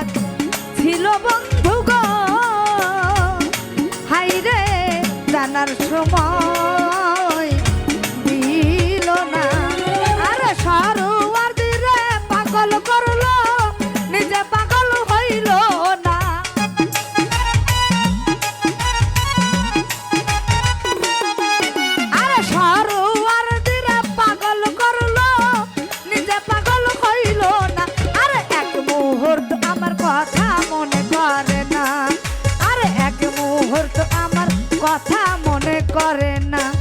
চালাক ছিল বন্ধু গো। হাইরে জানার সময়। করে না।